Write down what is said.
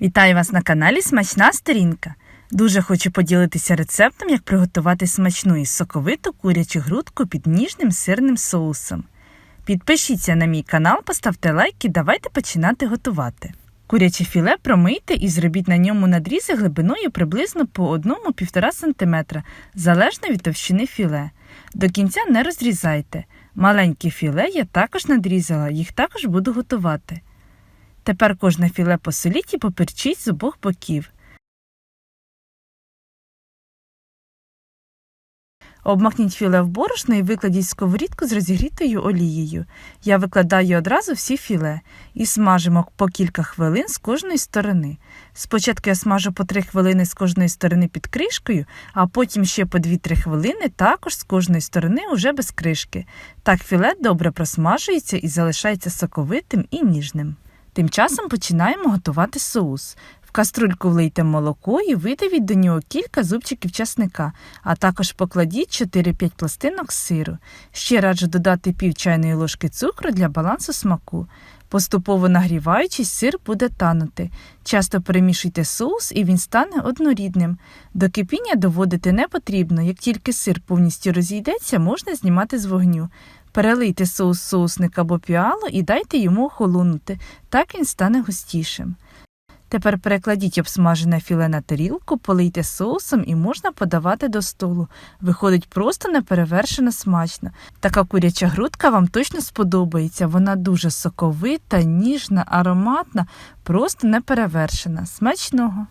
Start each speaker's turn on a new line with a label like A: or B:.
A: Вітаю вас на каналі Смачна сторінка. Дуже хочу поділитися рецептом, як приготувати смачну і соковиту курячу грудку під ніжним сирним соусом. Підпишіться на мій канал, поставте лайк і давайте починати готувати. Куряче філе промийте і зробіть на ньому надрізи глибиною приблизно по 1-1,5 см, залежно від товщини філе. До кінця не розрізайте. Маленькі філе я також надрізала, їх також буду готувати. Тепер кожне філе посоліть і поперчіть з обох боків. Обмакніть філе в борошно і викладіть сковорідку з розігрітою олією. Я викладаю одразу всі філе і смажимо по кілька хвилин з кожної сторони. Спочатку я смажу по 3 хвилини з кожної сторони під кришкою, а потім ще по 2-3 хвилини також з кожної сторони уже без кришки. Так філе добре просмажується і залишається соковитим і ніжним. Тим часом починаємо готувати соус. В каструльку влийте молоко і видавіть до нього кілька зубчиків часника, а також покладіть 4-5 пластинок сиру. Ще раджу додати пів чайної ложки цукру для балансу смаку. Поступово нагріваючись, сир буде танути. Часто перемішуйте соус і він стане однорідним. До кипіння доводити не потрібно, як тільки сир повністю розійдеться, можна знімати з вогню. Перелийте соус соусник або піало і дайте йому охолонути, так він стане густішим. Тепер перекладіть обсмажене філе на тарілку, полийте соусом і можна подавати до столу. Виходить просто неперевершено смачно. Така куряча грудка вам точно сподобається. Вона дуже соковита, ніжна, ароматна, просто неперевершена. Смачного!